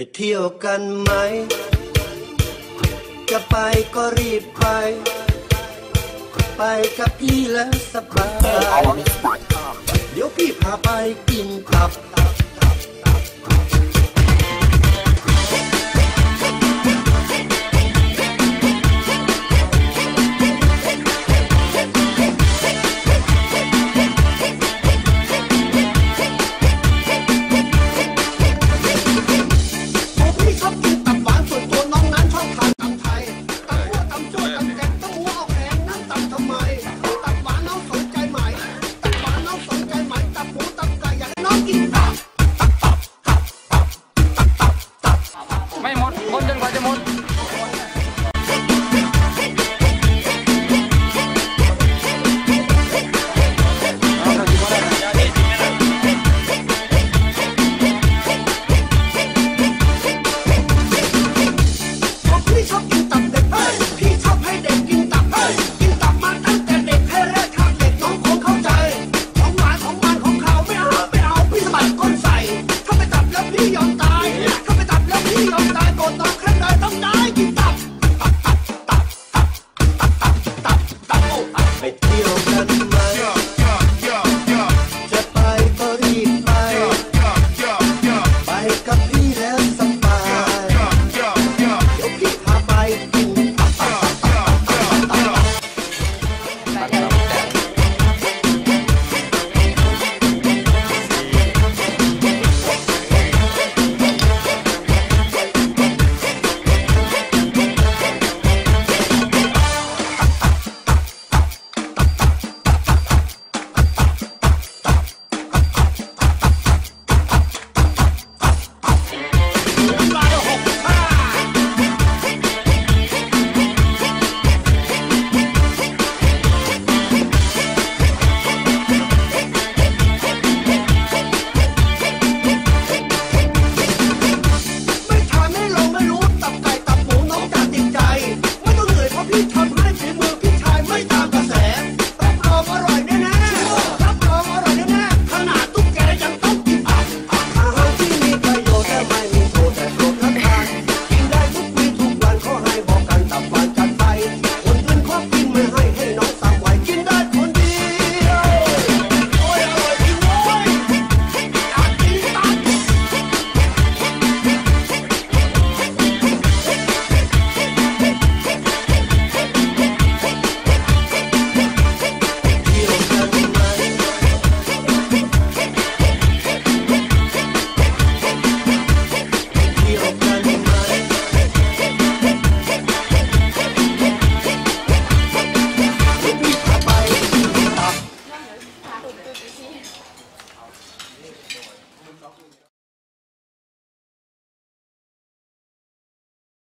ไปเที่ยวกันไหม จะไปก็รีบไป ไปกับพี่แล้วสบาย เดี๋ยวพี่พาไปกินผับ